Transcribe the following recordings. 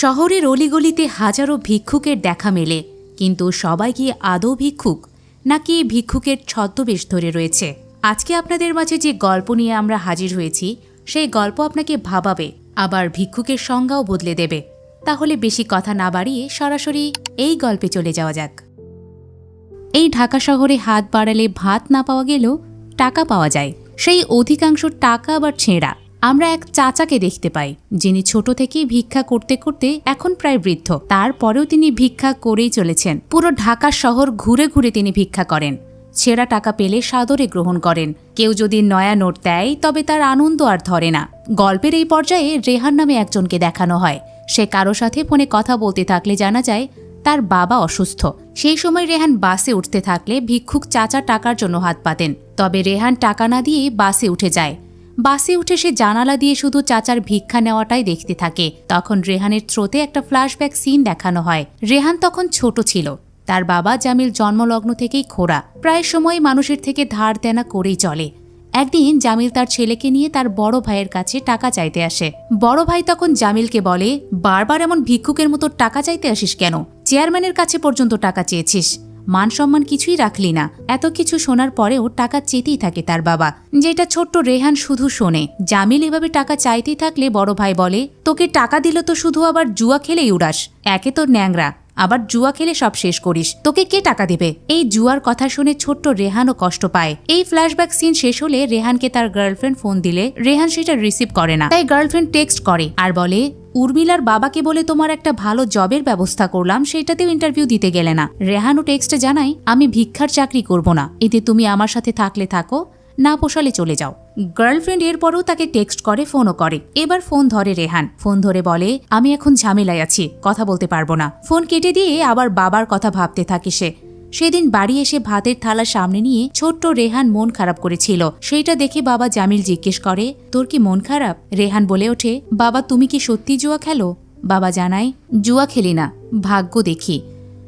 শহরের অলিগলিতে হাজারো ভিক্ষুকের দেখা মেলে, কিন্তু সবাই কি আদৌ ভিক্ষুক, নাকি ভিক্ষুকের ছদ্মবেশ ধরে রয়েছে? আজকে আপনাদের মাঝে যে গল্প নিয়ে আমরা হাজির হয়েছি, সেই গল্প আপনাকে ভাবাবে, আবার ভিক্ষুকের সংজ্ঞাও বদলে দেবে। তাহলে বেশি কথা না বাড়িয়ে সরাসরি এই গল্পে চলে যাওয়া যাক। এই ঢাকা শহরে হাত বাড়ালে ভাত না পাওয়া গেলেও টাকা পাওয়া যায়। সেই অধিকাংশ টাকা আবার ছেঁড়া। আমরা এক চাচাকে দেখতে পাই, যিনি ছোট থেকেই ভিক্ষা করতে করতে এখন প্রায় বৃদ্ধ। তারপরেও তিনি ভিক্ষা করেই চলেছেন। পুরো ঢাকা শহর ঘুরে ঘুরে তিনি ভিক্ষা করেন। ছেঁড়া টাকা পেলে সাদরে গ্রহণ করেন। কেউ যদি নয়া নোট দেয়, তবে তার আনন্দ আর ধরে না। গল্পের এই পর্যায়ে রেহান নামে একজনকে দেখানো হয়। সে কারও সাথে ফোনে কথা বলতে থাকলে জানা যায়, তার বাবা অসুস্থ। সেই সময় রেহান বাসে উঠতে থাকলে ভিক্ষুক চাচা টাকার জন্য হাত পাতেন। তবে রেহান টাকা না দিয়ে বাসে উঠে যায়। বাসে উঠে সে জানালা দিয়ে শুধু চাচার ভিক্ষা নেওয়াটাই দেখতে থাকে। তখন রেহানের থ্রোতে একটা ফ্ল্যাশব্যাক সিন দেখানো হয়। রেহান তখন ছোট ছিল। তার বাবা জামিল জন্মলগ্ন থেকেই খোড়া। প্রায় সময় মানুষের থেকে ধার দেনা করেই চলে। একদিন জামিল তার ছেলেকে নিয়ে তার বড় ভাইয়ের কাছে টাকা চাইতে আসে। বড় ভাই তখন জামিলকে বলে, বারবার এমন ভিক্ষুকের মতো টাকা চাইতে আসিস কেন? চেয়ারম্যানের কাছে পর্যন্ত টাকা চেয়েছিস। মান সম্মান কিছুই রাখলি না। এত কিছু শোনার পরেও টাকা চেতেই থাকে তার বাবা। যেটা ছোট্ট রেহান শুধু শোনে। জামিল এভাবে টাকা চাইতেই থাকলে বড় ভাই বলে, তোকে টাকা দিল তো শুধু আবার জুয়া খেলেই উড়াস। একে তোর ন্যাংরা। আবার জুয়া খেলে সব শেষ করিস। তোকে কে টাকা দেবে? এই জুয়ার কথা শুনে ছোট্ট রেহানও কষ্ট পায়। এই ফ্ল্যাশব্যাক সিন শেষ হলে রেহানকে তার গার্লফ্রেন্ড ফোন দিলে রেহান সেটা রিসিভ করে না। তাই গার্লফ্রেন্ড টেক্সট করে আর বলে, উর্মিলার বাবাকে বলে তোমার একটা ভালো জবের ব্যবস্থা করলাম, সেটাতেও ইন্টারভিউ দিতে গেলে না। রেহানও টেক্সটে জানাই আমি ভিক্ষার চাকরি করব না। এতে তুমি আমার সাথে থাকলে থাকো না পোষালে চলে যাও। গার্লফ্রেন্ড এরপরও তাকে টেক্সট করে ফোনও করে। এবার ফোন ধরে রেহান। ফোন ধরে বলে, আমি এখন ঝামেলায় আছি, কথা বলতে পারব না। ফোন কেটে দিয়ে আবার বাবার কথা ভাবতে থাকে সে। সেদিন বাড়ি এসে ভাতের থালা সামনে নিয়ে ছোট্ট রেহান মন খারাপ করেছিল। সেইটা দেখে বাবা জামিল জিজ্ঞেস করে, তোর কি মন খারাপ? রেহান বলে ওঠে, বাবা, তুমি কি সত্যি জুয়া খেলো? বাবা জানায়, জুয়া খেলি না, ভাগ্য দেখি।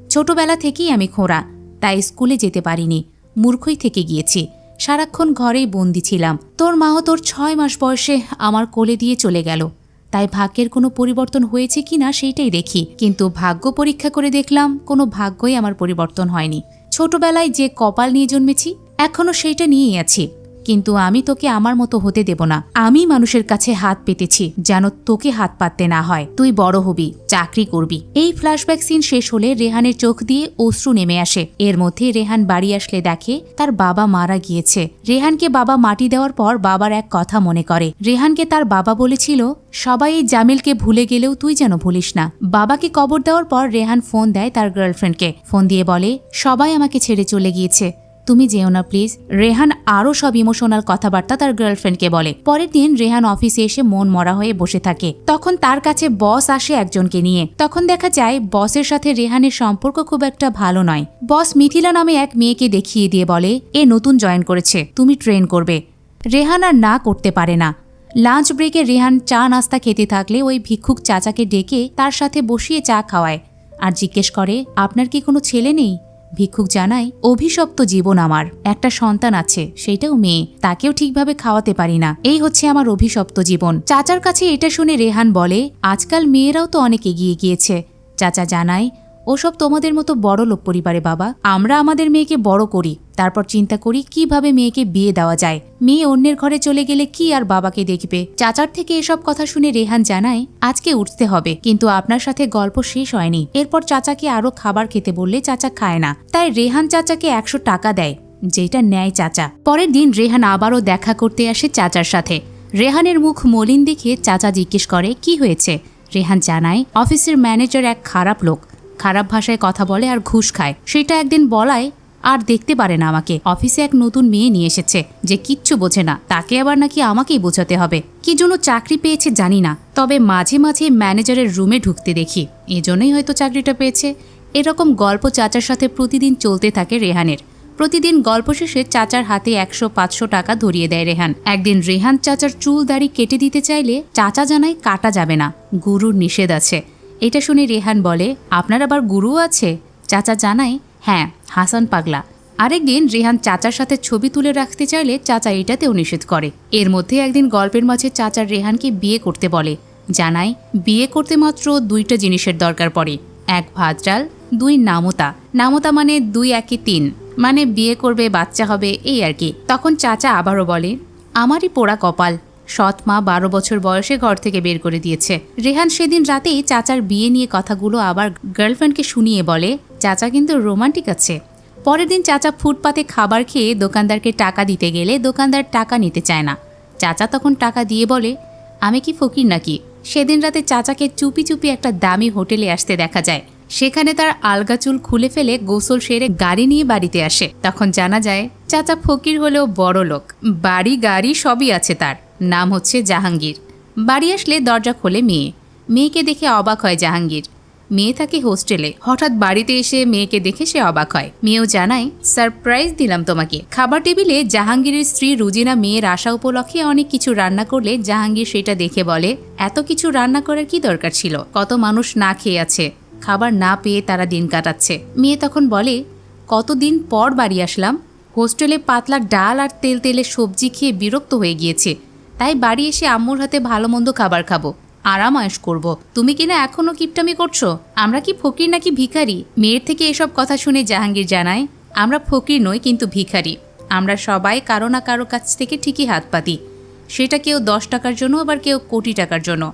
ছোটবেলা থেকেই আমি খোঁড়া, তাই স্কুলে যেতে পারিনি, মূর্খই থেকে গিয়েছি। সারাক্ষণ ঘরেই বন্দি ছিলাম। তোর মাও তোর ছয় মাস বয়সে আমার কোলে দিয়ে চলে গেল। তাই ভাগ্যের কোনো পরিবর্তন হয়েছে কি না সেইটাই দেখি। কিন্তু ভাগ্য পরীক্ষা করে দেখলাম কোনো ভাগ্যই আমার পরিবর্তন হয়নি। ছোটবেলায় যে কপাল নিয়ে জন্মেছি এখনও সেইটা নিয়েই আছি। কিন্তু আমি তোকে আমার মতো হতে দেব না। আমি মানুষের কাছে হাত পেতেছি, যেন তোকে হাত পাততে না হয়। তুই বড় হবি, চাকরি করবি। এই ফ্ল্যাশব্যাক সিন শেষ হলে রেহানের চোখ দিয়ে অশ্রু নেমে আসে। এর মধ্যে রেহান বাড়ি আসলে দেখে তার বাবা মারা গিয়েছে। রেহানকে বাবা মাটি দেওয়ার পর বাবার এক কথা মনে করে। রেহানকে তার বাবা বলেছিল, সবাই এই জামিলকে ভুলে গেলেও তুই যেন ভুলিস না। বাবাকে কবর দেওয়ার পর রেহান ফোন দেয় তার গার্লফ্রেন্ডকে ফোন দিয়ে বলে, সবাই আমাকে ছেড়ে চলে গিয়েছে। তুমি যেও না প্লিজ রেহান আরও সব ইমোশনাল কথাবার্তা তার গার্লফ্রেন্ডকে বলে। পরের দিন রেহান অফিসে এসে মন মরা হয়ে বসে থাকে। তখন তার কাছে বস আসে একজনকে নিয়ে। তখন দেখা যায় বসের সাথে রেহানের সম্পর্ক খুব একটা ভালো নয়। বস মিথিলা নামে এক মেয়েকে দেখিয়ে দিয়ে বলে, এ নতুন জয়েন করেছে, তুমি ট্রেন করবে। রেহান আর না করতে পারে না। লাঞ্চ ব্রেকে রেহান চা নাস্তা খেতে থাকলে ওই ভিক্ষুক চাচাকে ডেকে তার সাথে বসিয়ে চা খাওয়ায়। আর জিজ্ঞেস করে, আপনার কি কোনো ছেলে নেই? ভিক্ষুক জানায় অভিশপ্ত জীবন আমার। একটা সন্তান আছে, সেটাও মেয়ে, তাকেও ঠিকভাবে খাওয়াতে পারি না। এই হচ্ছে আমার অভিশপ্ত জীবন। চাচার কাছে এটা শুনে রেহান বলে, আজকাল মেয়েরাও তো অনেক এগিয়ে গিয়েছে। চাচা জানায়, ওসব তোমাদের মতো বড় লোক পরিবারে বাবা, আমরা আমাদের মেয়েকে বড় করি। তারপর চিন্তা করি কীভাবে মেয়েকে বিয়ে দেওয়া যায়। মেয়ে অন্যের ঘরে চলে গেলে কি আর বাবাকে দেখবে? চাচার থেকে এসব কথা শুনে রেহান জানায়, আজকে উঠতে হবে। কিন্তু আপনার সাথে গল্প শেষ হয়নি। এরপর চাচাকে আরও খাবার খেতে বললে চাচা খায় না। তাই রেহান চাচাকে একশো টাকা দেয়, যেটা নেয় চাচা। পরের দিন রেহান আবারও দেখা করতে আসে চাচার সাথে। রেহানের মুখ মলিন দেখে চাচা জিজ্ঞেস করে, কি হয়েছে? রেহান জানায়, অফিসের ম্যানেজার এক খারাপ লোক। খারাপ ভাষায় কথা বলে আর ঘুষ খায়। সেটা একদিন বলায় আর দেখতে পারে না আমাকে। অফিসে এক নতুন মেয়ে নিয়ে এসেছে। যে কিচ্ছু বোঝে না। তাকে আবার নাকি আমাকেই বোঝাতে হবে। কি জন্য চাকরি পেয়েছে জানি না। তবে মাঝে মাঝে ম্যানেজারের রুমে ঢুকতে দেখি। এজন্যই হয়তো চাকরিটা পেয়েছে। এরকম গল্প চাচার সাথে প্রতিদিন চলতে থাকে রেহানের। প্রতিদিন গল্প শেষে চাচার হাতে একশো পাঁচশো টাকা ধরিয়ে দেয় রেহান। একদিন রেহান চাচার চুল দাড়ি কেটে দিতে চাইলে চাচা জানায় কাটা যাবে না। গুরুর নিষেধ আছে। এটা শুনে রেহান বলে, আপনার আবার গুরু আছে? চাচা জানায় হ্যাঁ হাসান পাগলা। আরেকদিন রেহান চাচার সাথে ছবি তুলে রাখতে চাইলে চাচা এটাতেও নিষেধ করে। এর মধ্যে একদিন গল্পের মাঝে চাচার রেহানকে বিয়ে করতে বলে। জানায়, বিয়ে করতে মাত্র দুইটা জিনিসের দরকার পড়ে। এক ভাত ডাল দুই নামতা। নামতা মানে দুই একই তিন। মানে বিয়ে করবে, বাচ্চা হবে, এই আর কি। তখন চাচা আবারও বলে, আমারই পোড়া কপাল। সৎ মা বারো বছর বয়সে ঘর থেকে বের করে দিয়েছে। রেহান সেদিন রাতেই চাচার বিয়ে নিয়ে কথাগুলো আবার গার্লফ্রেন্ডকে শুনিয়ে বলে চাচা কিন্তু রোমান্টিক আছে। পরের দিন চাচা ফুটপাতে খাবার খেয়ে দোকানদারকে টাকা দিতে গেলে দোকানদার টাকা নিতে চায় না। চাচা তখন টাকা দিয়ে বলে, আমি কি ফকির নাকি? সেদিন রাতে চাচাকে চুপি চুপি একটা দামি হোটেলে আসতে দেখা যায়। সেখানে তার আলগা চুল খুলে ফেলে গোসল সেরে গাড়ি নিয়ে বাড়িতে আসে। তখন জানা যায়, চাচা ফকির হলেও বড় লোক। বাড়ি গাড়ি সবই আছে তার। নাম হচ্ছে জাহাঙ্গীর। বাড়ি আসলে দরজা খোলে মেয়ে। মেয়েকে দেখে অবাক হয় জাহাঙ্গীর। মেয়ে থাকে হোস্টেলে। হঠাৎ বাড়িতে এসে মেয়েকে দেখে সে অবাক হয়। মেয়েও জানায়, সারপ্রাইজ দিলাম তোমাকে। খাবার টেবিলে জাহাঙ্গীরের স্ত্রী রুজিনা মেয়ের আশা উপলক্ষে অনেক কিছু রান্না করলে জাহাঙ্গীর সেটা দেখে বলে, এত কিছু রান্না করার কি দরকার ছিল? কত মানুষ না খেয়ে আছে। খাবার না পেয়ে তারা দিন কাটাচ্ছে। মেয়ে তখন বলে, কতদিন পর বাড়ি আসলাম। হোস্টেলে পাতলা ডাল আর তেল তেলে সবজি খেয়ে বিরক্ত হয়ে গিয়েছে। তাই বাড়ি এসে আম্মুর হাতে ভালো মন্দ খাবার খাব। আরাম আয়েশ করব। তুমি কিনা এখনও কিপটামি করছ? আমরা কি ফকির নাকি ভিখারি? মেয়ের থেকে এসব কথা শুনে জাহাঙ্গীর জানায়, আমরা ফকির নই কিন্তু ভিখারি। আমরা সবাই কারও না কারও কাছ থেকে ঠিকই হাত পাতি। সেটা কেউ দশ টাকার জন্য আবার কেউ কোটি টাকার জন্য।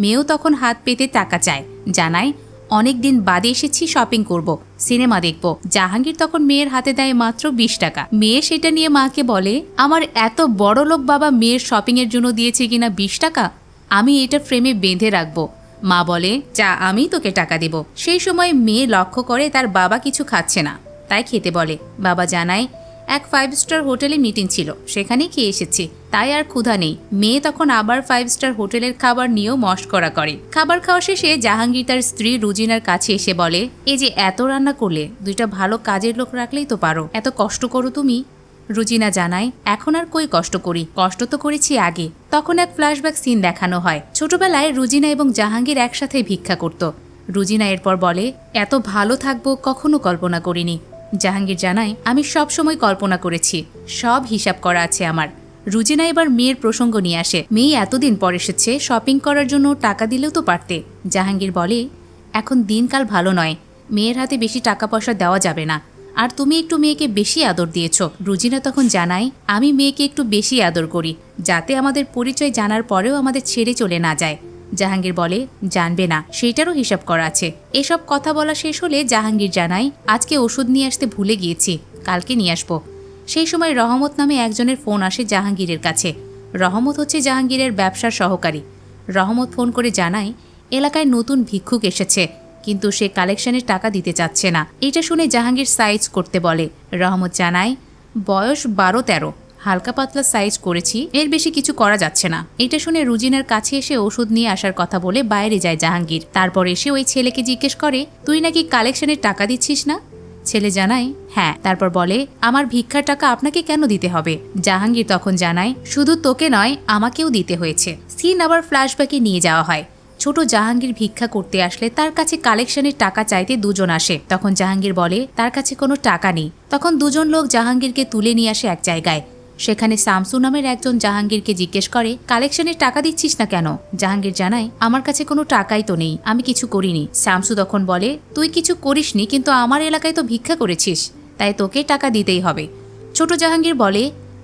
মেয়েও তখন হাত পেতে টাকা চায়। জানায়, অনেক দিন বাদে এসেছি শপিং করব, সিনেমা দেখব। জাহাঙ্গীর তখন মেয়ের হাতে দেয় মাত্র বিশ টাকা। মেয়ে সেটা নিয়ে মাকে বলে, আমার এত বড় লোক বাবা মেয়ের শপিংয়ের জন্য দিয়েছে কিনা বিশ টাকা? আমি এটা ফ্রেমে বেঁধে রাখব। মা বলে, যা, আমি তোকে টাকা দেব। সেই সময় মেয়ে লক্ষ্য করে তার বাবা কিছু খাচ্ছে না। তাই খেতে বলে। বাবা জানায়, এক ফাইভ স্টার হোটেলে মিটিং ছিল। সেখানেই খেয়ে এসেছি। তাই আর ক্ষুধা নেই। মেয়ে তখন আবার ফাইভ স্টার হোটেলের খাবার নিয়েও মস্করা করে। খাবার খাওয়া শেষে জাহাঙ্গীর তার স্ত্রী রুজিনার কাছে এসে বলে, এই যে এত রান্না করলে, দুইটা ভালো কাজের লোক রাখলেই তো পারো। এত কষ্ট করো তুমি। রুজিনা জানায়, এখন আর কই কষ্ট করি? কষ্ট তো করেছি আগে। তখন এক ফ্ল্যাশব্যাক সিন দেখানো হয়। ছোটবেলায় রুজিনা এবং জাহাঙ্গীর একসাথে ভিক্ষা করত। রুজিনা এরপর বলে, এত ভালো থাকব, কখনো কল্পনা করিনি। জাহাঙ্গীর জানায়, আমি সব সময় কল্পনা করেছি। সব হিসাব করা আছে আমার। রুজিনা এবার মেয়ের প্রসঙ্গ নিয়ে আসে। মেয়ে এতদিন পর এসেছে, শপিং করার জন্য টাকা দিলেও তো পারতে। জাহাঙ্গীর বলে, এখন দিনকাল ভালো নয়। মেয়ের হাতে বেশি টাকা পয়সা দেওয়া যাবে না। আর তুমি একটু মেয়েকে বেশি আদর দিয়েছ। রুজিনা তখন জানাই আমি মেয়েকে একটু বেশি আদর করি, যাতে আমাদের পরিচয় জানার পরেও আমাদের ছেড়ে চলে না যায়। জাহাঙ্গীর বলে, জানবে না, সেইটারও হিসাব করা আছে। এসব কথা বলা শেষ হলে জাহাঙ্গীর জানাই আজকে ওষুধ নিয়ে আসতে ভুলে গিয়েছি, কালকে নিয়ে আসব। সেই সময় রহমত নামে একজনের ফোন আসে জাহাঙ্গীরের কাছে। রহমত হচ্ছে জাহাঙ্গীরের ব্যবসার সহকারী। রহমত ফোন করে জানায়, এলাকায় নতুন ভিক্ষুক এসেছে কিন্তু সে কালেকশনের টাকা দিতে চাচ্ছে না। এটা শুনে জাহাঙ্গীর সাইজ করতে বলে। রহমত জানায়, বয়স বারো তেরো। হালকা পাতলা সাইজ করেছি, এর বেশি কিছু করা যাচ্ছে না। এটা শুনে রুজিনার কাছে এসে ওষুধ নিয়ে আসার কথা বলে বাইরে যায় জাহাঙ্গীর। তারপর এসে ওই ছেলেকে জিজ্ঞেস করে, তুই নাকি কালেকশনের টাকা দিচ্ছিস না? ছেলে জানায় হ্যাঁ। তারপর বলে, আমার ভিক্ষার টাকা আপনাকে কেন দিতে হবে? জাহাঙ্গীর তখন জানায়, শুধু তোকে নয়, আমাকেও দিতে হয়েছে। সিন আবার ফ্ল্যাশব্যাকে নিয়ে যাওয়া হয়। ছোট জাহাঙ্গীর ভিক্ষা করতে আসলে তার কাছে কালেকশনের টাকা চাইতে দুজন আসে। তখন জাহাঙ্গীর বলে, তার কাছে কোনো টাকা নেই। তখন দুজন লোক জাহাঙ্গীরকে তুলে নিয়ে আসে এক জায়গায়। সেখানে শামসু নামের একজন জাহাঙ্গীরকে জিজ্ঞেস করে, কালেকশনের টাকা দিচ্ছিস না কেন? জাহাঙ্গীর জানায়, আমার কাছে কোনো টাকাই তো নেই, আমি কিছু করিনি। শামসু তখন বলে, তুই কিছু করিসনি, কিন্তু আমার এলাকায় তো ভিক্ষা করেছিস, তাই তোকে টাকা দিতেই হবে। ছোট জাহাঙ্গীর বলে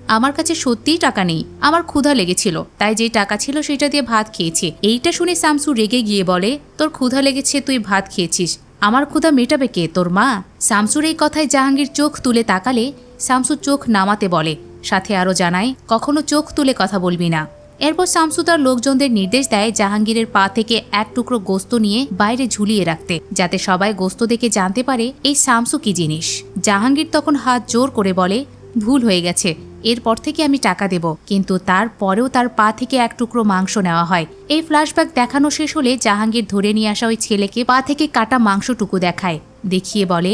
আমার কাছে সত্যিই টাকা নেই। আমার ক্ষুধা লেগেছিল। তাই যে টাকা ছিল সেটা দিয়ে ভাত খেয়েছি। এইটা শুনে শামসু রেগে গিয়ে বলে, তোর ক্ষুধা লেগেছে, তুই ভাত খেয়েছিস। আমার ক্ষুধা মেটাবে কে? তোর মা? শামসুর এই কথায় জাহাঙ্গীর চোখ তুলে তাকালে শামসু চোখ নামাতে বলে, সাথে আরও জানায়, কখনো চোখ তুলে কথা বলবি না। এরপর শামসু তার লোকজনদের নির্দেশ দেয় জাহাঙ্গীরের পা থেকে এক টুকরো গোস্ত নিয়ে বাইরে ঝুলিয়ে রাখতে, যাতে সবাই গোস্ত দেখে জানতে পারে এই শামসু কি জিনিস। জাহাঙ্গীর তখন হাত জোর করে বলে, ভুল হয়ে গেছে। এরপর থেকে আমি টাকা দেব, কিন্তু তারপরেও তার পা থেকে এক টুকরো মাংস নেওয়া হয়। এই ফ্ল্যাশব্যাক দেখানো শেষ হলে জাহাঙ্গীর ধরে নিয়ে আসা ওই ছেলেকে পা থেকে কাটা মাংসটুকু দেখায়, দেখিয়ে বলে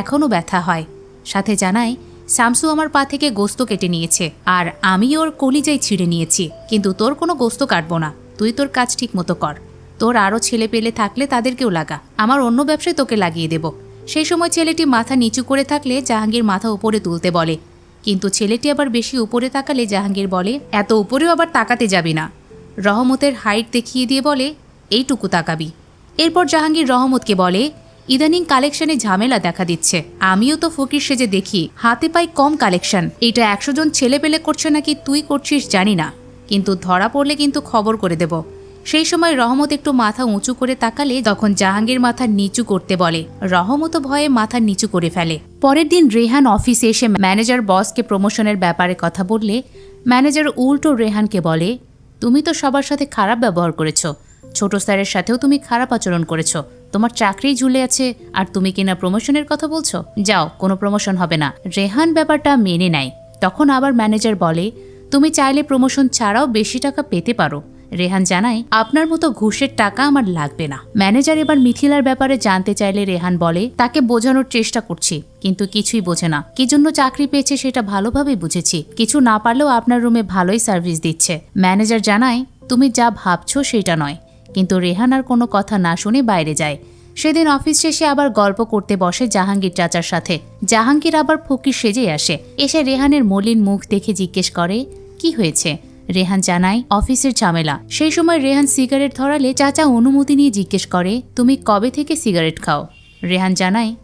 এখনও ব্যথা হয়। সাথে জানায়, শামসু আমার পা থেকে গোস্ত কেটে নিয়েছে, আর আমি ওর কলিজাই ছিঁড়ে নিয়েছি, কিন্তু তোর কোনো গোস্ত কাটবো না, তুই তোর কাজ ঠিক মতো কর। তোর আরও ছেলে পেলে থাকলে তাদেরকেও লাগা, আমার অন্য ব্যবসায় তোকে লাগিয়ে দেব। সেই সময় ছেলেটি মাথা নিচু করে থাকলে জাহাঙ্গীর মাথা উপরে তুলতে বলে কিন্তু ছেলেটি আবার বেশি উপরে তাকালে জাহাঙ্গীর বলে, এত উপরেও আবার তাকাতে যাবে না। রহমতের হাইট দেখিয়ে দিয়ে বলে, এইটুকু তাকাবি। এরপর জাহাঙ্গীর রহমতকে বলে, ইদানিং কালেকশনে ঝামেলা দেখা দিচ্ছে। আমিও তো ফকির সেজে দেখি, হাতে পাই কম কালেকশন। এটা একশো জন ছেলে পেলে করছে নাকি তুই করছিস জানি না। কিন্তু ধরা পড়লে কিন্তু খবর করে দেব। সেই সময় রহমত একটু মাথা উঁচু করে তাকালে তখন জাহাঙ্গীর মাথা নিচু করতে বলে। রহমতও ভয়ে মাথা নিচু করে ফেলে। পরের দিন রেহান অফিসে এসে ম্যানেজার বসকে প্রমোশনের ব্যাপারে কথা বললে ম্যানেজার উল্টো রেহানকে বলে, তুমি তো সবার সাথে খারাপ ব্যবহার করেছ। ছোট স্যারের সাথেও তুমি খারাপ আচরণ করেছ। তোমার চাকরিই ঝুলে আছে, আর তুমি কিনা প্রমোশনের কথা বলছো? যাও, কোনো প্রমোশন হবে না। রেহান ব্যাপারটা মেনে নেয়। তখন আবার ম্যানেজার বলে, তুমি চাইলে প্রমোশন ছাড়াও বেশি টাকা পেতে পারো। রেহান জানায়, আপনার মতো ঘুষের টাকা আমার লাগবে না। ম্যানেজার এবার মিথিলার ব্যাপারে জানতে চাইলে রেহান বলে, তাকে বোঝানোর চেষ্টা করছি, কিন্তু কিছুই বোঝে না। কি জন্য চাকরি পেয়েছে সেটা ভালোভাবে বুঝেছি। কিছু না পারলেও আপনার রুমে ভালোই সার্ভিস দিচ্ছে। ম্যানেজার জানায়, তুমি যা ভাবছ সেটা নয়। কিন্তু রেহান আর কোনো কথা না শুনে বাইরে যায়। সেদিন অফিস শেষে আবার গল্প করতে বসে জাহাঙ্গীর চাচার সাথে। জাহাঙ্গীর আবার ফকির সেজে আসে। এসে রেহানের মলিন মুখ দেখে জিজ্ঞেস করে, কি হয়েছে? রেহান জানায়, অফিসের ঝামেলা। সেই সময় রেহান সিগারেট ধরালে চাচা অনুমতি নিয়ে জিজ্ঞেস করে, তুমি কবে থেকে সিগারেট খাও? রেহান জানায়,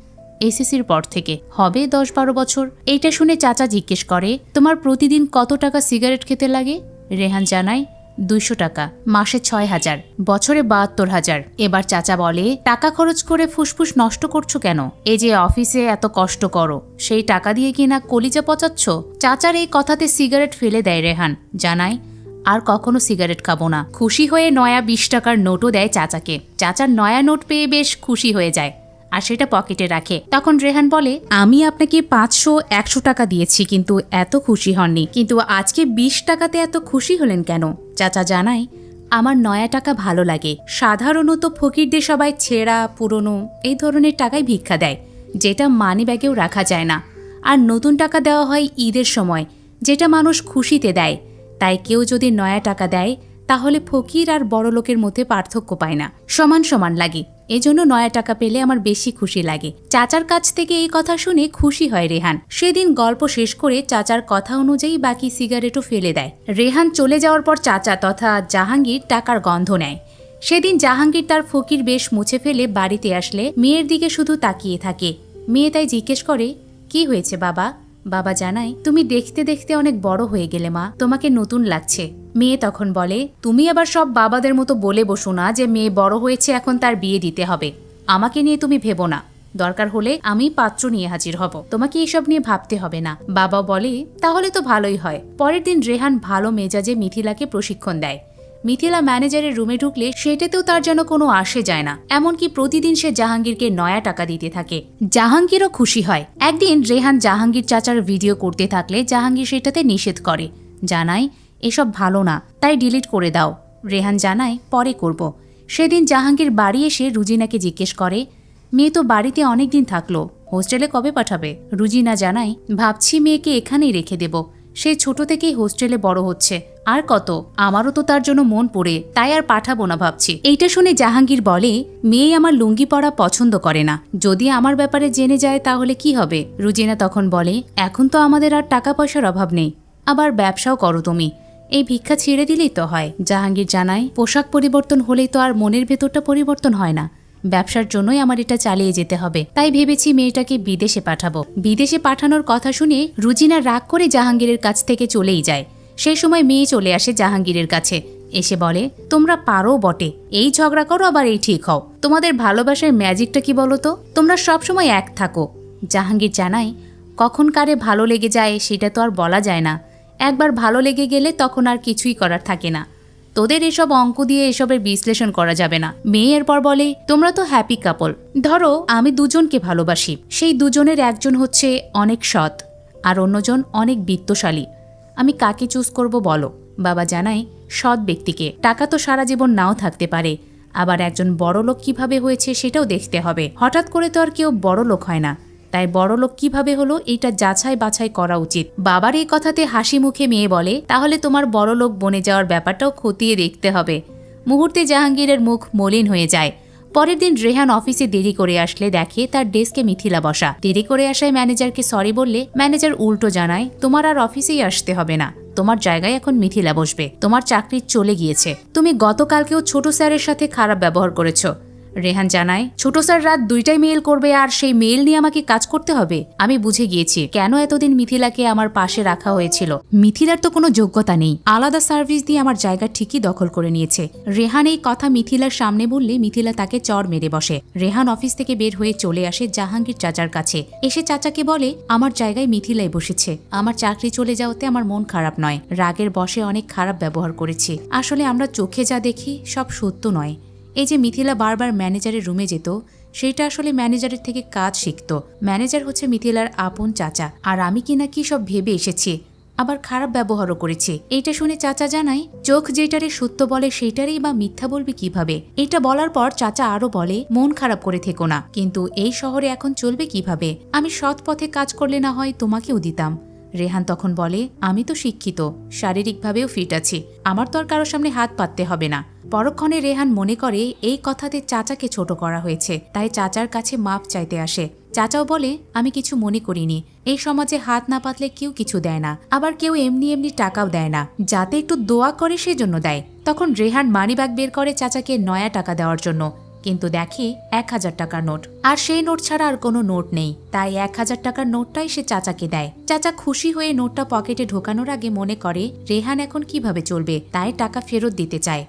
এসএসসির পর থেকে। হবে দশ বারো বছর। এইটা শুনে চাচা জিজ্ঞেস করে, তোমার প্রতিদিন কত টাকা সিগারেট খেতে লাগে? রেহান জানায় দুইশো টাকা, মাসে ছয় হাজার, বছরে বাহাত্তর হাজার। এবার চাচা বলে, টাকা খরচ করে ফুসফুস নষ্ট করছ কেন? এই যে অফিসে এত কষ্ট করো, সেই টাকা দিয়ে কি না কলিজা পচাচ্ছ? চাচার এই কথাতে সিগারেট ফেলে দেয় রেহান, জানায়, আর কখনো সিগারেট খাব না। খুশি হয়ে নয়া বিশ টাকার নোটও দেয় চাচাকে। চাচার নয়া নোট পেয়ে বেশ খুশি হয়ে যায়। আর সেটা পকেটে রাখে। তখন রেহান বলে, আমি আপনাকে পাঁচশো, একশো টাকা দিয়েছি, কিন্তু এত খুশি হননি। কিন্তু আজকে বিশ টাকাতে এত খুশি হলেন কেন? চাচা জানায়, আমার নয়া টাকা ভালো লাগে। সাধারণত ফকিরদের সবাই ছেঁড়া, পুরনো, এই ধরনের টাকায় ভিক্ষা দেয়, যেটা মানি ব্যাগেও রাখা যায় না। আর নতুন টাকা দেওয়া হয় ঈদের সময়, যেটা মানুষ খুশিতে দেয়। তাই কেউ যদি নয়া টাকা দেয়, তাহলে ফকির আর বড় লোকের মধ্যে পার্থক্য পায় না। সমান সমান লাগে। এজন্য নয়া টাকা পেলে আমার বেশি খুশি লাগে। চাচার কাছ থেকে এই কথা শুনে খুশি হয় রেহান। সেদিন গল্প শেষ করে চাচার কথা অনুযায়ী বাকি সিগারেটও ফেলে দেয়। রেহান চলে যাওয়ার পর চাচা তথা জাহাঙ্গীর টাকার গন্ধ নেয়। সেদিন জাহাঙ্গীর তার ফকির বেশ মুছে ফেলে বাড়িতে আসলে মেয়ের দিকে শুধু তাকিয়ে থাকে। মেয়ে তাই জিজ্ঞেস করে, কি হয়েছে বাবা? বাবা জানায়, তুমি দেখতে দেখতে অনেক বড় হয়ে গেলে মা, তোমাকে নতুন লাগছে। মেয়ে তখন বলে, তুমি আবার সব বাবাদের মতো বলে বসো না যে মেয়ে বড় হয়েছে, এখন তার বিয়ে দিতে হবে। আমাকে নিয়ে তুমি ভেবো না। দরকার হলে আমি পাত্র নিয়ে হাজির হব। তোমাকে এসব নিয়ে ভাবতে হবে না। বাবা বলে, তাহলে তো ভালোই হয়। পরের দিন রেহান ভালো মেজাজে মিথিলাকে প্রশিক্ষণ দেয়। মিথিলা ম্যানেজারের রুমে ঢুকলে সেটাতেও তার যেন কোনো আসে যায় না। এমনকি প্রতিদিন সে জাহাঙ্গীরকে নয়া টাকা দিতে থাকে। জাহাঙ্গীরও খুশি হয়। একদিন রেহান জাহাঙ্গীর চাচার ভিডিও করতে থাকলে জাহাঙ্গীর সেটাতে নিষেধ করে। জানায়, এসব ভালো না, তাই ডিলিট করে দাও। রেহান জানায়, পরে করব। সেদিন জাহাঙ্গীর বাড়ি এসে রুজিনাকে জিজ্ঞেস করে, মেয়ে তো বাড়িতে অনেক দিন থাকল, হোস্টেলে কবে পাঠাবে? রুজিনা জানায়, ভাবছি মেয়েকে এখানেই রেখে দেব। সে ছোট থেকেই হোস্টেলে বড় হচ্ছে। আর কত? আমারও তো তার জন্য মন পড়ে, তাই আর পাঠাবো না ভাবছি। এইটা শুনে জাহাঙ্গীর বলে মেয়ে আমার লুঙ্গি পরা পছন্দ করে না। যদি আমার ব্যাপারে জেনে যায় তাহলে কি হবে? রুজিনা তখন বলে, এখন তো আমাদের আর টাকা পয়সার অভাব নেই। আবার ব্যবসাও করো তুমি। এই ভিক্ষা ছেড়ে দিলেই তো হয়। জাহাঙ্গীর জানায়, পোশাক পরিবর্তন হলেই তো আর মনের ভেতরটা পরিবর্তন হয় না। ব্যবসার জন্যই আমার এটা চালিয়ে যেতে হবে। তাই ভেবেছি মেয়েটাকে বিদেশে পাঠাবো। বিদেশে পাঠানোর কথা শুনে রুজিনা রাগ করে জাহাঙ্গীরের কাছ থেকে চলেই যায়। সেই সময় মেয়ে চলে আসে জাহাঙ্গীরের কাছে। এসে বলে, তোমরা পারো বটে। এই ঝগড়া করো, আবার এই ঠিক হও। তোমাদের ভালোবাসার ম্যাজিকটা কি বলো তো? তোমরা সবসময় এক থাকো। জাহাঙ্গীর জানায়, কখন কারে ভালো লেগে যায় সেটা তো আর বলা যায় না। একবার ভালো লেগে গেলে তখন আর কিছুই করার থাকে না। তোদের এসব অঙ্ক দিয়ে এসবের বিশ্লেষণ করা যাবে না। মেয়ে এরপর বলে, তোমরা তো হ্যাপি কাপল ধরো, আমি দুজনকে ভালোবাসি। সেই দুজনের একজন হচ্ছে অনেক সৎ আর অন্যজন অনেক বিত্তশালী। আমি কাকে চুজ করব বলো? বাবা জানায়, সৎ ব্যক্তিকে। টাকা তো সারা জীবন নাও থাকতে পারে। আবার একজন বড় লোক কীভাবে হয়েছে সেটাও দেখতে হবে। হঠাৎ করে তো আর কেউ বড় লোক হয় না। তাই বড় লোক কীভাবে হলো এইটা যাচাই বাছাই করা উচিত। বাবার এই কথাতে হাসি মুখে মেয়ে বলে, তাহলে তোমার বড় লোক বনে যাওয়ার ব্যাপারটাও খতিয়ে দেখতে হবে। মুহূর্তে জাহাঙ্গীরের মুখ মলিন হয়ে যায়। পরের দিন রেহান অফিসে দেরি করে আসলে দেখে তার ডেস্কে মিথিলা বসা। দেরি করে আসায় ম্যানেজারকে সরি বললে ম্যানেজার উল্টো জানায়, তোমার আর অফিসেই আসতে হবে না। তোমার জায়গায় এখন মিথিলা বসবে। তোমার চাকরি চলে গিয়েছে। তুমি গতকালকেও ছোট স্যারের সাথে খারাপ ব্যবহার করেছ। রেহান জানায়, ছোট স্যার রাত দুইটায় মেল করবে আর সেই মেল নিয়ে আমাকে কাজ করতে হবে। আমি বুঝে গিয়েছি কেন এতদিন মিথিলাকে আমার পাশে রাখা হয়েছিল। মিথিলার তো কোনো যোগ্যতা নেই। আলাদা সার্ভিস দিয়ে আমার জায়গা ঠিকই দখল করে নিয়েছে। রেহান এই কথা মিথিলার সামনে বললে মিথিলা তাকে চর মেরে বসে। রেহান অফিস থেকে বের হয়ে চলে আসে জাহাঙ্গীর চাচার কাছে। এসে চাচাকে বলে, আমার জায়গায় মিথিলাই বসেছে। আমার চাকরি চলে যাওয়াতে আমার মন খারাপ নয়। রাগের বসে অনেক খারাপ ব্যবহার করেছি। আসলে আমরা চোখে যা দেখি সব সত্য নয়। এই যে মিথিলা বারবার ম্যানেজারের রুমে যেত সেটা আসলে ম্যানেজারের থেকে কাজ শিখত। ম্যানেজার হচ্ছে মিথিলার আপন চাচা। আর আমি কি না কি সব ভেবে এসেছি? আবার খারাপ ব্যবহারও করেছে। এইটা শুনে চাচা জানাই চোখ যেটারে সত্য বলে সেইটারই বা মিথ্যা বলবি কীভাবে? এটা বলার পর চাচা আরও বলে, মন খারাপ করে থেকো না। কিন্তু এই শহরে এখন চলবে কীভাবে? আমি সৎ পথে কাজ করলে না হয় তোমাকেও দিতাম। রেহান তখন বলে, আমি তো শিক্ষিত, শারীরিকভাবেও ফিট আছি, আমার তো আর কারোর সামনে হাত পাততে হবে না। পরক্ষণে রেহান মনে করে, এই কথাতে চাচাকে ছোট করা হয়েছে, তাই চাচার কাছে মাপ চাইতে আসে। চাচাও বলে, আমি কিছু মনে করিনি, এই সমাজে হাত না পাতলে কেউ কিছু দেয় না, আবার কেউ এমনি এমনি টাকাও দেয় না, যাতে একটু দোয়া করে সেজন্য দেয়। তখন রেহান মানিব্যাগ বের করে চাচাকে নয়া টাকা দেওয়ার জন্য কিন্তু দেখে এক হাজার টাকার নোট। আর সেই নোট ছাড়া আর কোনো নোট নেই। তাই এক হাজার টাকার নোটটাই সে চাচাকে দেয়। চাচা খুশি হয়ে নোটটা পকেটে ঢোকানোর আগে মনে করে, রেহান এখন কীভাবে চলবে? তাই টাকা ফেরত দিতে চায়।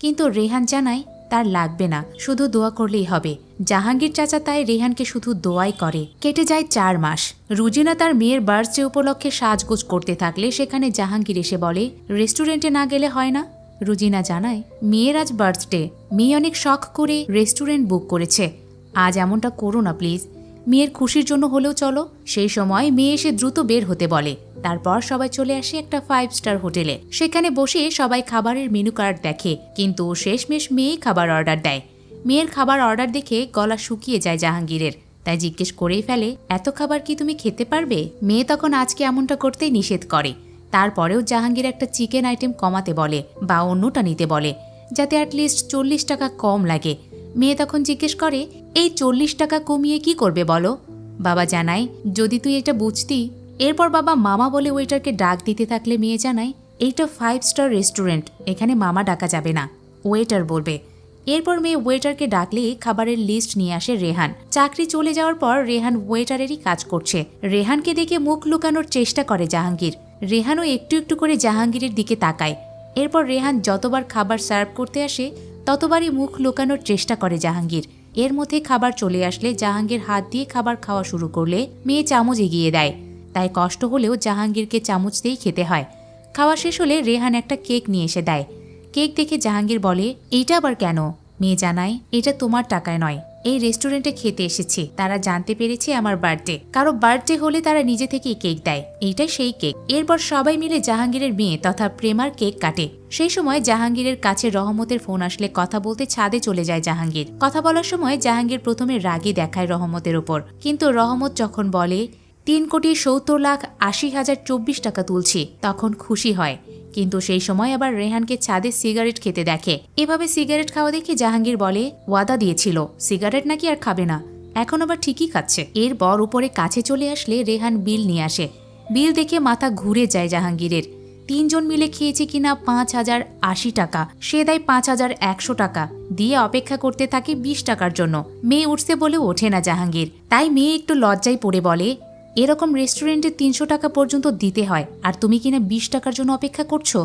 কিন্তু রেহান জানায়, তার লাগবে না। শুধু দোয়া করলেই হবে। জাহাঙ্গীর চাচা তাই রেহানকে শুধু দোয়াই করে। কেটে যায় চার মাস। রুজিনা তার মেয়ের বার্থডে উপলক্ষে সাজগোজ করতে থাকলে সেখানে জাহাঙ্গীর এসে বলে, রেস্টুরেন্টে না গেলে হয় না? রুজিনা জানায়, মেয়ের আজ বার্থডে মেয়ে অনেক শখ করে রেস্টুরেন্ট বুক করেছে। আজ এমনটা করো না প্লিজ মেয়ের খুশির জন্য হলেও চলো। সেই সময় মেয়ে এসে দ্রুত বের হতে বলে। তারপর সবাই চলে আসে একটা ফাইভ স্টার হোটেলে। সেখানে বসে সবাই খাবারের মেনু কার্ড দেখে। কিন্তু শেষমেশ মেয়েই খাবার অর্ডার দেয়। মেয়ের খাবার অর্ডার দেখে গলা শুকিয়ে যায় জাহাঙ্গীরের। তাই জিজ্ঞেস করেই ফেলে, এত খাবার কি তুমি খেতে পারবে? মেয়ে তখন আজকে এমনটা করতেই নিষেধ করে। তারপরেও জাহাঙ্গীর একটা চিকেন আইটেম কমাতে বলে বা অন্যটা নিতে বলে, যাতে অ্যাটলিস্ট চল্লিশ টাকা কম লাগে। মেয়ে তখন জিজ্ঞেস করে, এই চল্লিশ টাকা কমিয়ে কি করবে বলো? বাবা জানায়, যদি তুই এটা বুঝতি, এরপর বাবা মামা বলে ওয়েটারকে ডাক দিতে থাকলে মেয়ে জানায়, এইটা ফাইভ স্টার রেস্টুরেন্ট এখানে মামা ডাকা যাবে না। ওয়েটার বলবে। এরপর মেয়ে ওয়েটারকে ডাকলে খাবারের লিস্ট নিয়ে আসে রেহান। চাকরি চলে যাওয়ার পর রেহান ওয়েটারেরই কাজ করছে। রেহানকে দেখে মুখ লুকানোর চেষ্টা করে জাহাঙ্গীর। রেহানও একটু একটু করে জাহাঙ্গীরের দিকে তাকায়। এরপর রেহান যতবার খাবার সার্ভ করতে আসে, ততবারই মুখ লুকানোর চেষ্টা করে জাহাঙ্গীর। এর মধ্যে খাবার চলে আসলে জাহাঙ্গীর হাত দিয়ে খাবার খাওয়া শুরু করলে মেয়ে চামচ এগিয়ে দেয়। তাই কষ্ট হলেও জাহাঙ্গীরকে চামচ দিয়েই খেতে হয়। খাওয়া শেষ হলে রেহান একটা কেক নিয়ে এসে দেয়। কেক দেখে জাহাঙ্গীর বলে, এইটা আবার কেন? মেয়ে জানায়, এটা তোমার টাকায় নয়। এই রেস্টুরেন্টে খেতে এসেছি। তারা জানতে পেরেছে আমার বার্থডে। কারও বার্থডে হলে তারা নিজে থেকেই কেক দেয়। এইটা সেই কেক। এরপর সবাই মিলে জাহাঙ্গীরের মেয়ে তথা প্রেমার কেক কাটে। সেই সময় জাহাঙ্গীরের কাছে রহমতের ফোন আসলে কথা বলতে ছাদে চলে যায় জাহাঙ্গীর। কথা বলার সময় জাহাঙ্গীর প্রথমে রাগে দেখায় রহমতের ওপর। কিন্তু রহমত যখন বলে তিন কোটি সত্তর লাখ আশি হাজার চব্বিশ টাকা তুলছি। তখন খুশি হয়। কিন্তু সেই সময় আবার রেহানকে ছাদে সিগারেট খেতে দেখে। এভাবে সিগারেট খাওয়া দেখে জাহাঙ্গীর বলে, ওয়াদা দিয়েছিল। সিগারেট নাকি আর খাবে না। এখন আবার ঠিকই খাচ্ছে। এরপর উপরে কাছে চলে আসলে রেহান বিল নিয়ে আসে। বিল দেখে মাথা ঘুরে যায় জাহাঙ্গীরের। তিনজন মিলে খেয়েছে কিনা পাঁচ হাজার আশি টাকা। সে দেয় পাঁচ হাজার একশো টাকা। দিয়ে অপেক্ষা করতে থাকে বিশ টাকার জন্য। মেয়ে উঠছে বলে ওঠে না জাহাঙ্গীর। তাই মেয়ে একটু লজ্জায় পড়ে বলে এরকম রেস্টুরেন্টে তিনশো টাকা পর্যন্ত দিতে হয়, আর তুমি কিনা বিশ টাকার জন্য অপেক্ষা করছ?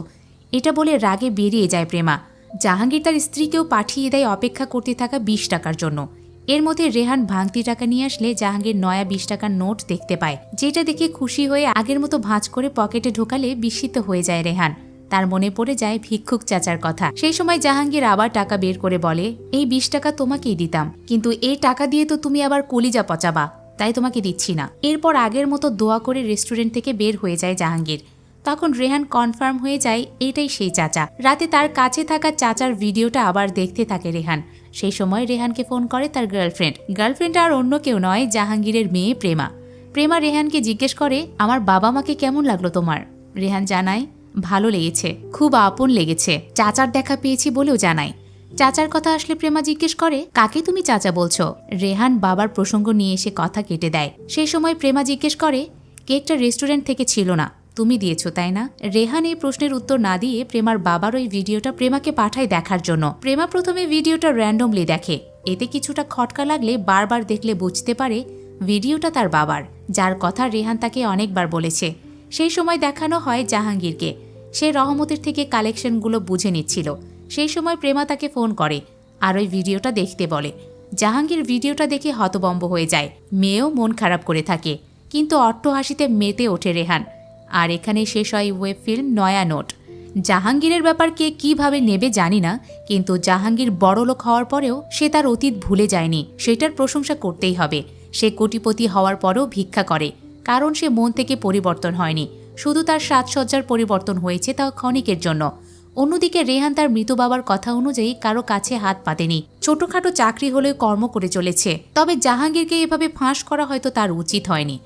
এটা বলে রাগে বেরিয়ে যায় প্রেমা। জাহাঙ্গীর তার স্ত্রীকেও পাঠিয়ে দেয় অপেক্ষা করতে থাকা বিশ টাকার জন্য। এর মধ্যে রেহান ভাঙতি টাকা নিয়ে আসলে জাহাঙ্গীর নয়া বিশ টাকার নোট দেখতে পায়। যেটা দেখে খুশি হয়ে আগের মতো ভাঁজ করে পকেটে ঢোকালে বিস্মিত হয়ে যায় রেহান। তার মনে পড়ে যায় ভিক্ষুক চাচার কথা। সেই সময় জাহাঙ্গীর আবার টাকা বের করে বলে, এই বিশ টাকা তোমাকেই দিতাম। কিন্তু এই টাকা দিয়ে তো তুমি আবার কলিজা পচাবা। তাই তোমাকে দিচ্ছি না। এরপর আগের মতো দোয়া করে রেস্টুরেন্ট থেকে বের হয়ে যায় জাহাঙ্গীর। তখন রেহান কনফার্ম হয়ে যায়, এটাই সেই চাচা। রাতে তার কাছে থাকা চাচার ভিডিওটা আবার দেখতে থাকে রেহান। সেই সময় রেহানকে ফোন করে তার গার্লফ্রেন্ড। গার্লফ্রেন্ড আর অন্য কেউ নয়, জাহাঙ্গীরের মেয়ে প্রেমা। প্রেমা রেহানকে জিজ্ঞেস করে, আমার বাবা মাকে কেমন লাগল তোমার? রেহান জানায়, ভালো লেগেছে, খুব আপন লেগেছে। চাচার দেখা পেয়েছি বলেও জানায়। চাচার কথা আসলে প্রেমা জিজ্ঞেস করে, কাকে তুমি চাচা বলছো? রেহান বাবার প্রসঙ্গ নিয়ে এসে কথা কেটে দেয়। সেই সময় প্রেমা জিজ্ঞেস করে, কেকটা রেস্টুরেন্ট থেকে ছিল না, তুমি দিয়েছ, তাই না? রেহান এই প্রশ্নের উত্তর না দিয়ে প্রেমার বাবার ওই ভিডিওটা প্রেমাকে পাঠায় দেখার জন্য। প্রেমা প্রথমে ভিডিওটা র্যান্ডমলি দেখে। এতে কিছুটা খটকা লাগলে বারবার দেখলে বুঝতে পারে ভিডিওটা তার বাবার, যার কথা রেহান তাকে অনেকবার বলেছে। সেই সময় দেখানো হয় জাহাঙ্গীরকে। সে রহমতের থেকে কালেকশনগুলো বুঝে নিচ্ছিল। সেই সময় প্রেমা তাকে ফোন করে আর ওই ভিডিওটা দেখতে বলে। জাহাঙ্গীর ভিডিওটা দেখে হতবম্ব হয়ে যায়। মেয়েও মন খারাপ করে থাকে। কিন্তু অট্টহাসিতে মেতে ওঠে রেহান। আর এখানে শেষ হয় ওয়েব ফিল্ম নয়া নোট। জাহাঙ্গীরের ব্যাপার কে কীভাবে নেবে জানি না, কিন্তু জাহাঙ্গীর বড়লোক হওয়ার পরেও সে তার অতীত ভুলে যায়নি। সেটার প্রশংসা করতেই হবে। সে কোটিপতি হওয়ার পরেও ভিক্ষা করে। কারণ সে মন থেকে পরিবর্তন হয়নি। শুধু তার সাজসজ্জার পরিবর্তন হয়েছে তা ক্ষণিকের জন্য। অন্যদিকে রেহান তার মৃত বাবার কথা অনুযায়ী কারও কাছে হাত পাতেনি। ছোটখাটো চাকরি হলেও কর্ম করে চলেছে। তবে জাহাঙ্গীরকে এভাবে ফাঁস করা হয়তো তার উচিত হয়নি।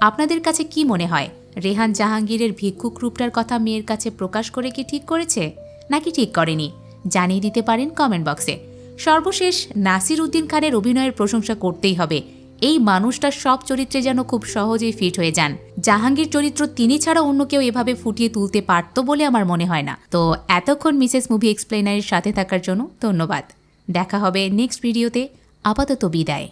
আপনাদের কাছে কি মনে হয়? রেহান জাহাঙ্গীরের ভিক্ষুক রূপটার কথা মেয়ের কাছে প্রকাশ করে কি ঠিক করেছে? নাকি ঠিক করেনি? জানিয়ে দিতে পারেন কমেন্ট বক্সে। সর্বশেষ নাসির উদ্দিন খানের অভিনয়ের প্রশংসা করতেই হবে। এই মানুষটার সব চরিত্রে যেন খুব সহজেই ফিট হয়ে যান। জাহাঙ্গীর চরিত্র তিনি ছাড়া অন্য কেউ এভাবে ফুটিয়ে তুলতে পারত বলে আমার মনে হয় না। তো এতক্ষণ মিসেস মুভি এক্সপ্লেনারের সাথে থাকার জন্য ধন্যবাদ। দেখা হবে নেক্সট ভিডিওতে। আপাতত বিদায়।